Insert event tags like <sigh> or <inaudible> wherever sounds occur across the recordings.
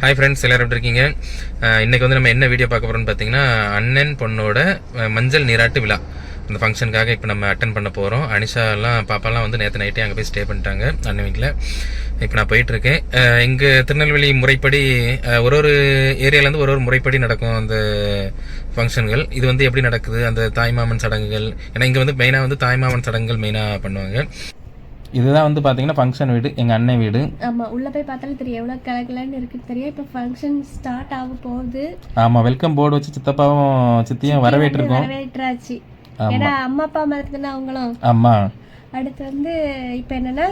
Hi friends எல்லோரும் எப்படி இருக்கீங்க? இன்றைக்கி வந்து நம்ம என்ன வீடியோ பார்க்க போகிறோம்னு பார்த்தீங்கன்னா அண்ணன் பொண்ணோட மஞ்சள் நீராட்டு விழா. அந்த ஃபங்க்ஷனுக்காக இப்போ நம்ம அட்டன் பண்ண போகிறோம் அனிஷாலாம் பாப்பாலாம் வந்து நேற்று நைட்டே அங்கே போய் ஸ்டே பண்ணிட்டாங்க அண்ணன் வீட்டில் இப்போ நான் போயிட்டுருக்கேன் இங்கே திருநெல்வேலி முறைப்படி ஒரு ஒரு ஏரியாவிலேருந்து ஒரு ஒரு முறைப்படி நடக்கும் அந்த ஃபங்க்ஷன்கள் இது வந்து எப்படி நடக்குது? அந்த தாய்மாமன் சடங்குகள். ஏன்னா இங்கே வந்து மெயினாக வந்து தாய்மாமன் சடங்குகள் மெயினாக பண்ணுவாங்க. இதுதான் வந்து பார்த்தீங்கன்னா ஃபங்க்ஷன் வீடு எங்கள் அண்ணன் வீடு. ஆமா உள்ள போய் பார்த்தாலும் தெரியும். எவ்வளவு கலக்கலன்னு இருக்குன்னு தெரியும். இப்போ ஃபங்க்ஷன் ஸ்டார்ட் ஆக போகுது. ஆமாம் வெல்கம் போர்டு வச்சு சித்தப்பாவும் சித்தியும் வரவேற்றிருக்கோம். வரவேற்றாச்சு. ஏன்னா அம்மா அப்பா மாதிரி தானே அவங்களும். ஆமா. அடுத்து வந்து இப்போ என்னன்னா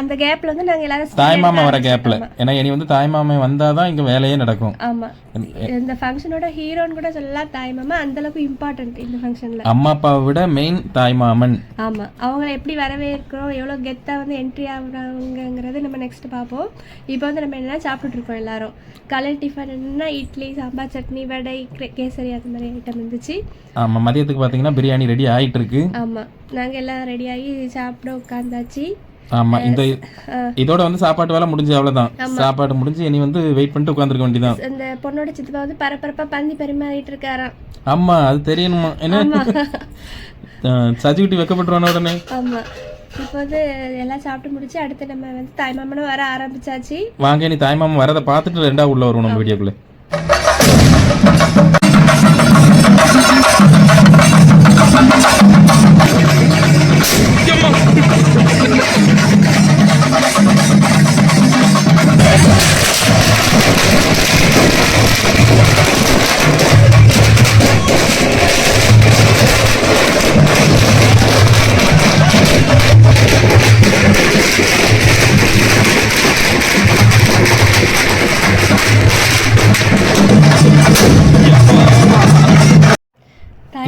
அந்த கேப்ல வந்து நாங்க எல்லாரும் தாய்மாமா வர கேப்ல ஏன்னா இனி வந்து தாய்மாமை வந்தாதான் இங்க வேலையே நடக்கும். ஆமா. இந்த ஃபங்க்ஷனோட ஹீரோன்னு கூட சொல்லலாம். தாய் மாமா அந்த அளவுக்கு இம்பார்ட்டன்ட் இந்த ஃபங்க்ஷன்ல அம்மா அப்பாவை விட மெயின் தாய்மாமன் ஆமா. அவங்கள எப்படி வரவேற்கிறோம் எவ்வளவு கெத்தா வந்து என்ட்ரி ஆகுறாங்கிறது நம்ம நெக்ஸ்ட் பார்ப்போம். இப்போ வந்து நம்ம என்ன சாப்பிட்டுட்டு இருக்கோம் எல்லாரும்? காலையில் டிஃபன் என்னன்னா இட்லி சாம்பார் சட்னி வடை கேசரி அந்த மாதிரி ஐட்டம் இருந்துச்சு. ஆமா மதியத்துக்கு பாத்தீங்கன்னா பிரியாணி ரெடி ஆயிட்டு இருக்கு. ஆமா. நாங்க எல்லாம் ரெடி ஆகி சாப்பிட உட்காந்தாச்சு ஆமா இந்த இதோட வந்து சாப்பாட்டு வேலை முடிஞ்சு அவ்வளவுதான். சாப்பாடு முடிஞ்சு இனி வந்து வெயிட் பண்ணிட்டு உட்காந்துருக்க வேண்டியதான் அந்த பொண்ணோட சித்தப்பா வந்து பரபரப்பா பந்தி பரிமாறிட்டு இருக்காராம். ஆமா அது தெரியணுமா? என்ன? சஜிக்குட்டி வைக்கப்பட்டுருவான உடனே. ஆமா. இப்போ வந்து எல்லாம் சாப்பிட்டு முடிச்சு அடுத்து நம்ம வந்து தாய்மாமனும் வர ஆரம்பிச்சாச்சு. வாங்க நீ தாய்மாமன் வரதை பார்த்துட்டு ரெண்டா உள்ள வருவோம் நம்ம வீடியோக்குள்ள. Thank you.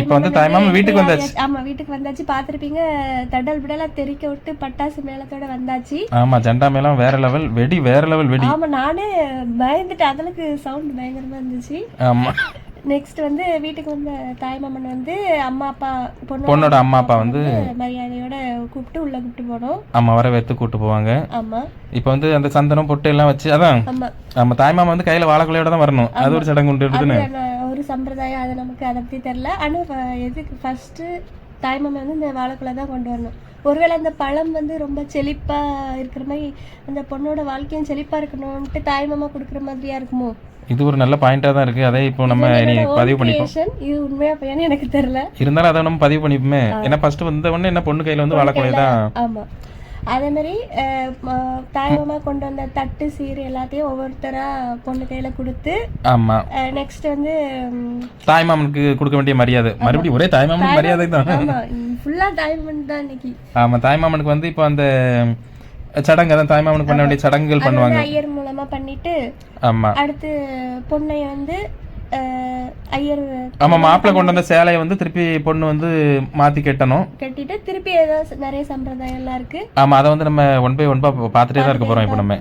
இப்போ வந்து தாய்மாமன் வீட்டுக்கு வந்தாச்சு. ஆமா வீட்டுக்கு வந்தாச்சு. பார்த்திருப்பீங்க தடல் விடலாம் தெறிக்க விட்டு பட்டாசு மேளத்தோட வந்தாச்சு. ஆமா ஜெண்டா மேலாம் வேற லெவல் வெடி வேற லெவல் வெடி. ஆமா நானே பயந்துட்டு அதற்கு சவுண்ட் பயங்கரமா இருந்துச்சு. ஆமா. நெக்ஸ்ட் வந்து வீட்டுக்கு வந்த தாய்மாமன் வந்து அம்மா அப்பா பொண்ணு பொண்ணோட அம்மா அப்பா வந்து மரியாதையோட கூப்பிட்டு உள்ள கூப்பிட்டு போனோம். அம்மா வர வைத்து கூட்டு போவாங்க. ஆமா. இப்போ வந்து அந்த சந்தனம் பொட்டு எல்லாம் வச்சு அதான். ஆமா. நம்ம தாய்மாமா வந்து கையில வாழைக்குலையோட தான் வரணும். அது ஒரு சடங்கு உண்டு இருக்குதுன்னு. சம்பிரதாயம் அது நமக்கு அதை பத்தி தெரியல. ஆனா ஃப- எதுக்கு ஃபர்ஸ்ட் தாய்மாமன் வந்து இந்த வாழைக்குள்ள தான் கொண்டு வரணும். ஒருவேளை அந்த பழம் வந்து ரொம்ப செழிப்பா இருக்கிற மாதிரி அந்த பொண்ணோட வாழ்க்கையும் செழிப்பா இருக்கணும்ட்டு தாய்மாமா கொடுக்குற மாதிரியா இருக்குமோ? இது ஒரு நல்ல பாயிண்டா தான் இருக்கு. அதே இப்போ நம்ம பதிவு பண்ணிப்போம். இது உண்மையா பையனு எனக்கு தெரியல. இருந்தாலும் அதை நம்ம பதிவு பண்ணிப்போமே. ஏன்னா ஃபர்ஸ்ட் வந்த உடனே என்ன பொண்ணு கையில வந்து வாழைக்குலை தான் ஆமா. அதே மாதிரி தாய்மாமா கொண்டு வந்த தட்டு சீர் எல்லாத்தையும் ஒவ்வொருத்தரா பொண்ணு கையில கொடுத்து ஆமா. நெக்ஸ்ட் வந்து தாய்மாமனுக்கு கொடுக்க வேண்டிய மரியாதை. மறுபடியும் ஒரே தாய்மாமனுக்கு மரியாதை தான்? ஃபுல்லா தாய்மாமன் தான் இன்னைக்கு. ஆமா தாய்மாமனுக்கு வந்து இப்போ அந்த சடங்கு அதான் தாய்மாமனுக்கு பண்ண வேண்டிய சடங்குகள் பண்ணுவாங்க. ஐயர் மூலமா பண்ணிட்டு ஆமா. அடுத்து பொண்ணை வந்து ஐயர் ஆமா மாப்பிள்ளை கொண்டு வந்த சேலையை வந்து திருப்பி பொண்ணு வந்து மாத்தி கட்டணும். கட்டிட்டு திருப்பி ஏதோ ச- நிறைய சம்பிரதாயம் எல்லாம் இருக்கு. ஆமா அதை வந்து நம்ம ஒன் பை ஒன் பா பார்த்துட்டே தான் இருக்க போறோம் இப்போ நம்ம.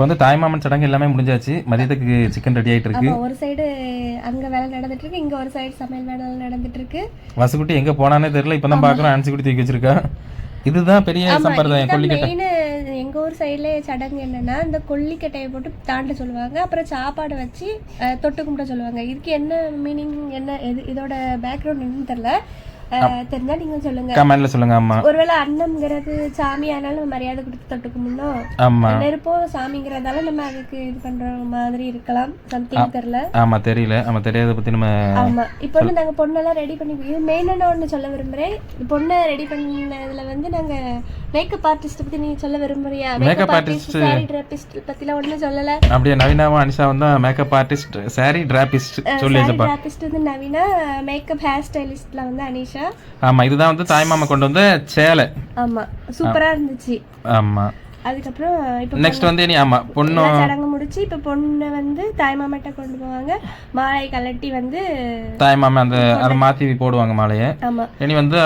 இப்போ வந்து தாய்மாமன் சடங்கு எல்லாமே முடிஞ்சாச்சு. மதியத்துக்கு சிக்கன் ரெடி ஆயிட்டு இருக்கு. ஒரு சைடு அங்க வேலை நடந்துட்டு இருக்கு இங்க ஒரு சைடு சமையல் வேலை நடந்துட்டு இருக்கு. வசுக்குட்டி எங்க போனானே தெரியல இப்பதான் பாக்குறோம் அனுச்சி குட்டி தூக்கி வச்சிருக்கா. இதுதான் பெரிய சம்பிரதாயம் கொல்லிக்கட்டை. எங்க ஊர் சைடுல சடங்கு என்னன்னா இந்த கொல்லிக்கட்டையை போட்டு தாண்ட சொல்லுவாங்க. அப்புறம் சாப்பாடு வச்சு தொட்டு கும்பிட சொல்லுவாங்க. இதுக்கு என்ன மீனிங் என்ன எது இதோட பேக்ரவுண்ட் என்னன்னு தெரியல. தெரிஞ்சா நீங்க சொல்லுங்க. கமெண்ட்ல சொல்லுங்க ஆமா ஒருவேளை அன்னம்ங்கிறது சாமி நம்ம மரியாதை கொடுத்து தொட்டு கும்பிடணும் ஆமா. நெருப்பம் சாமிங்கிறதால நம்ம அதுக்கு இது பண்ற மாதிரி இருக்கலாம். சம்திங் தெரியல. ஆமா தெரியல. ஆமா தெரியாத பத்தி நம்ம ஆமா. இப்போ வந்து நாங்க பொண்ணெல்லாம் ரெடி பண்ணி இது மெயினா ஒண்ணு சொல்ல விரும்புறேன். பொண்ணை ரெடி பண்ணதுல வந்து நாங்க மேக்கப் ஆர்டிஸ்ட் பத்தி நீங்க சொல்ல விரும்புறியா? மேக்கப் ஆர்டிஸ்ட் சாரி ட்ரெப்பிஸ்ட் பத்திலாம் ஒண்ணும் சொல்லல. அப்படியே நவீனாவும் அனிஷாவும் தான் மேக்கப் ஆர்டிஸ்ட் சாரி டிராபிஸ்ட் சொல்லி சாரி ட்ரெப்பிஸ்ட் வந்து நவீனா மேக்கப் ஹேர் ஸ்டைலிஸ்ட்ல வந்து அனிஷா. ஆமா இதுதான் வந்து தாய்மாமா கொண்டு வந்த சேலை. ஆமா சூப்பரா இருந்துச்சு. ஆமா. அதுக்கப்புறம் இப்போ நெக்ஸ்ட் வந்து இனி ஆமா பொண்ணு சடங்கு முடிச்சு இப்போ பொண்ணை வந்து தாய்மாமட்ட கொண்டு போவாங்க. மாலை கலட்டி வந்து தாய்மாமா அந்த அதை மாத்தி போடுவாங்க மாலையை. ஆமா. இனி வந்து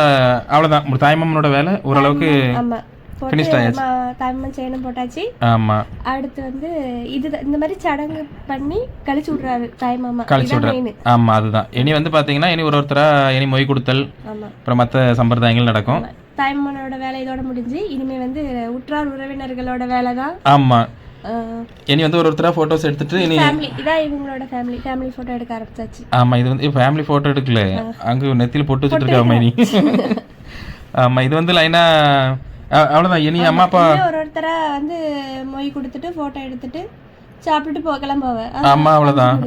அவ்வளவுதான். தாய்மாமனோட வேலை ஓரளவுக்கு ஆமா. Finished போட்டு ஆயாச்சு. மா- தாய்மாமன் செய்யணும் போட்டாச்சு. ஆமா. அடுத்து வந்து இது இந்த மாதிரி சடங்கு பண்ணி கழிச்சு விடுறாரு தாய்மாமா கழிச்சு இதான் விடுற மெயின் ஆமா அதுதான். இனி வந்து பாத்தீங்கன்னா இனி ஒரு ஒருத்தரா இனி மொய் கொடுத்தல் அப்புறம் மத்த சம்பிரதாயங்கள் நடக்கும். தாய்மாமனோட வேலை இதோட முடிஞ்சு இனிமே வந்து உற்றார் உறவினர்களோட வேலை தான். ஆமா. இனி வந்து ஒரு ஒருத்தரா போட்டோஸ் எடுத்துட்டு இனி ஃபேமிலி இதான் இவங்களோட ஃபேமிலி ஃபேமிலி போட்டோ எடுக்க ஆரம்பிச்சாச்சு. ஆமா இது வந்து ஃபேமிலி போட்டோ எடுக்கல. அங்க நெத்தியில பொட்டு இருக்கா மைனி ஆமா இது வந்து லைனா அவ்வளவுதான். இனி அம்மா அப்பா ஒரு ஒருத்தரா வந்து மொய் கொடுத்துட்டு போட்டோ எடுத்துட்டு சாப்பிட்டுட்டு போகலாம் போவேன் அம்மா அவ்வளவுதான்.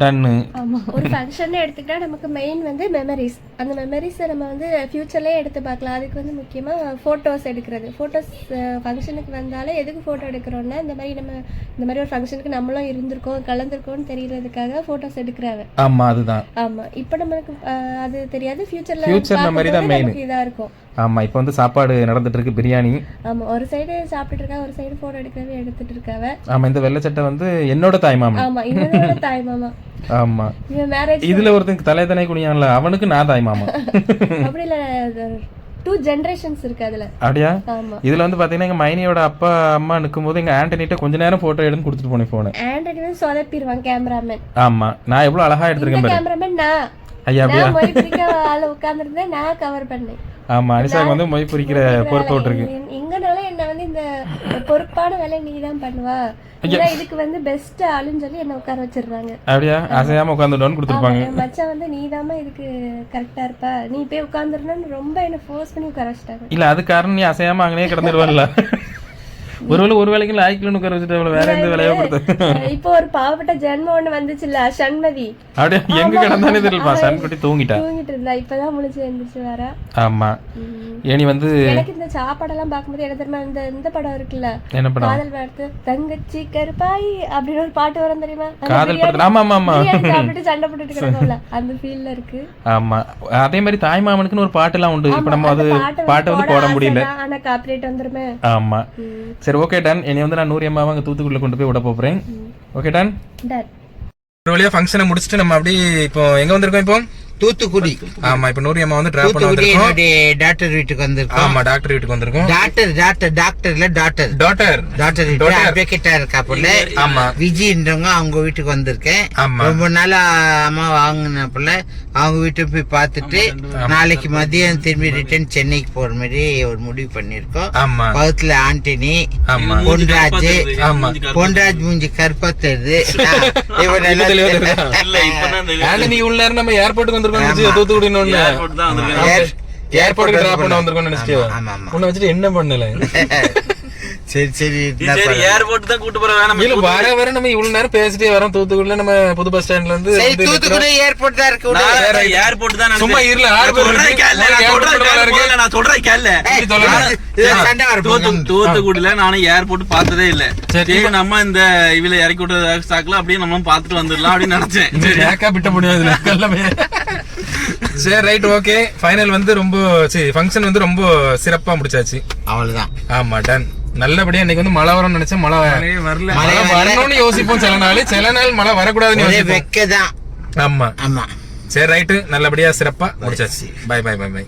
டன்னு ஆமா. ஒரு ஃபங்க்ஷன் எடுத்துக்கிட்டா நமக்கு மெயின் வந்து மெமரிஸ் அந்த மெமரிஸை நம்ம வந்து ஃபியூச்சர்லயே எடுத்து பார்க்கலாம். அதுக்கு வந்து முக்கியமா ஃபோட்டோஸ் எடுக்கிறது. ஃபோட்டோஸ் ஃபங்க்ஷனுக்கு வந்தாலே எதுக்கு ஃபோட்டோ எடுக்கிறோம்னா இந்த மாதிரி நம்ம இந்த மாதிரி ஒரு ஃபங்க்ஷனுக்கு நம்மளும் இருந்திருக்கோம் கலந்துருக்கோம்னு தெரியறதுக்காக ஃபோட்டோஸ் எடுக்கிறாங்க. ஆமா அதுதான். ஆமா. இப்போ நம்மளுக்கு அஹ், அது தெரியாது. ஃபியூச்சர்ல Future memory தான் main. இதா இருக்கும். ஆமா இப்போ வந்து சாப்பாடு நடந்துட்டு இருக்கு பிரியாணி. ஆமா ஒரு சைடு சாப்பிட்டுட்டு இருக்கா ஒரு சைடு போட்டோ எடுக்கிறவே எடுத்துட்டு இருக்காவ ஆமா இந்த வெள்ளை சட்டை வந்து என்னோட தாய்மாமன் ஆமா இவனோட தாய் மாமா. ஆமா. இதுல ஒருத்தன் தலை தானே குனியான்ல அவனுக்கு நான் தாய்மாமா <laughs> அப்படி இல்ல டூ ஜெனரேஷன்ஸ் இருக்கு அதுல. அப்படியா? இதுல வந்து பாத்தீங்கன்னா எங்க மைனியோட அப்பா அம்மா நிக்கும்போது எங்க ஆண்டனிட்ட கொஞ்ச நேரம் போட்டோ எடுத்து கொடுத்துட்டு போனேன் போனேன் ஆண்ட்ராய்டு வந்து சொதப்பிடுவான் கேமராமேன் ஆமா நான் எவ்வளவு அழகா எடுத்திருக்கேன் கேமராமேன் நான். ஐயா அப்படியா? உட்கார்ந்துருந்தேன் நான் கவர் பண்ணேன். ஆமா அனிஷாக்கு வந்து மொய் பொறிக்கிற பொறுப்பு விட்டுருக்கு எங்க- எங்கனாலும் என்ன வந்து இந்த பொறுப்பான வேலையை நீ தான் பண்ணுவா இதுக்கு வந்து பெஸ்ட் ஆளுன்னு சொல்லி என்ன உட்கார வச்சிடுறாங்க. அப்படியா? அசையாம உட்காந்துட்டோன்னு கொடுத்துருப்பாங்க. மச்சான் வந்து நீ இதுக்கு கரெக்டா இருப்பா. நீ போய் உட்காந்துருன்னு ரொம்ப என்ன ஃபோர்ஸ் பண்ணி உட்கார வச்சிட்டாங்க. இல்ல அது காரணம் நீ அசையாம அங்கனே கிடந்துருவல்ல. ஒருவேளை ஒரு வேலைக்கு லாய்க்கிலன்னு உட்கார வச்சுட்டு வேற எந்த வேலையோ கொடுத்த. இப்போ ஒரு பாவப்பட்ட ஜென்மம் ஒண்ணு வந்துச்சுல்ல சண்மதி. அப்படியே? எங்க கிடந்தானே தெரியலப்பா சன்குட்டி தூங்கிட்டா. தூங்கிட்டு இருந்தா. இப்பதான் முழிச்சு எழுந்திரிச்சு வர. ஆமா. ஏனி வந்து எனக்கு இந்த சாப்பாடெல்லாம் பார்க்கும்போது என்ன தெரியுமா இந்த இந்த படம் இருக்குல்ல என்ன படம்? காதல் பார்த்து தங்கச்சி கருப்பாய் அப்படின்னு ஒரு பாட்டு வரும் தெரியுமா? காதல் படத்துல ஆமா ஆமா ஆமா. சாப்பிட்டுட்டு சண்டை போட்டுட்டு <laughs> கிடக்கும்ல அந்த ஃபீல்ல இருக்கு. ஆமா. அதே மாதிரி தாய் மாமனுக்குன்னு ஒரு பாட்டுலாம் உண்டு. இப்ப நம்ம அது பாட்டை வந்து போட முடியல. ஆனா காப்பிரைட் வந்துருமே. ஆமா. சரி ஓகே டன் என்னை வந்து நான் நூறு அம்மாவை அங்கே தூத்துக்குடியில் கொண்டு போய் விட போறேன். ஓகே டன் டன் ஒரு வழியா ஃபங்க்ஷனை முடிச்சுட்டு நம்ம அப்படியே இப்போ எங்க வந்திருக்கோம் இப்போ? தூத்துக்குடி. ஆமா இப்போ நூறு அம்மா வந்து டிராப் பண்ண வந்திருக்கோம். டாக்டர் வீட்டுக்கு வந்திருக்கோம். ஆமா டாக்டர் வீட்டுக்கு வந்திருக்கோம். டாக்டர் டாக்டர் டாக்டர் இல்ல டாக்டர் டாக்டர் டாக்டர் அட்வொகேட்டா இருக்கா புள்ள ஆமா. விஜின்றவங்க அவங்க வீட்டுக்கு வந்திருக்கேன். ஆமா. ரொம்ப நாளா அம்மா வாங்கின புள்ள அவங்க வீட்டுக்கு போய் பார்த்துட்டு நாளைக்கு மதியம் திரும்பி ரிட்டர்ன் சென்னைக்கு போற மாதிரி ஒரு முடிவு பண்ணிருக்கோம் ஆமா. பக்கத்துல ஆண்டனி ஆமா. பொன்ராஜ் ஆமா. பொன்ராஜ் மூஞ்சி கருப்பா தெரியுது. <laughs> நீ உள்ள நம்ம ஏர்போர்ட்டுக்கு வந்திருக்கோம் நினைச்சு தூத்துக்குடி ஒண்ணு ஏர்போர்ட்டுக்கு டிராப் பண்ண வந்திருக்கோம் நினைச்சிட்டு ஆமா ஆமா உன்னை வச்சுட்டு என்ன பண்ணல? <laughs> சரி சரி என்ன சரி பண்ணலாம்? ஏர்போர்ட் தான் கூட்டு போற வேணாம் இல்ல வர வர நம்ம இவ்வளவு நேரம் பேசிட்டே வரோம். தூத்துக்குடியில நம்ம புது பஸ் ஸ்டாண்ட்ல இருந்து தூத்துக்குடி ஏர்போர்ட் தான் இருக்கு விடு. ஏர்போர்ட் தான் சும்மா இருல நான் சொல்றேன் கேளு முதல்ல நான் சொல்றேன் கேளு. ஏய், சொல்லலாம். இது சண்டை வர தூத்து போகுது. தூத்துக்குடியில நானும் ஏர்போர்ட் பார்த்ததே இல்ல. சரி, நம்ம இந்த இவில இறக்கி விட்ட சாக்குல அப்படியே நம்ம பார்த்துட்டு வந்துடலாம் அப்படின்னு நினைச்சேன். விட்ட முடியாது சரி ரைட் ஓகே ஃபைனல் வந்து ரொம்ப சரி ஃபங்க்ஷன் வந்து ரொம்ப சிறப்பா முடிச்சாச்சு. அவ்வளவுதான். ஆமா டன் நல்லபடியா இன்னைக்கு வந்து மழை வரும்னு நினைச்சேன். மழை வரல. மழை வரணும்னு யோசிப்போம் சில நாள். சில நாள் மழை வரக்கூடாதுன்னு வெக்கதான். ஆமா. ஆமா. சரி ரைட்டு நல்லபடியா சிறப்பா முடிச்சாச்சு. By by by by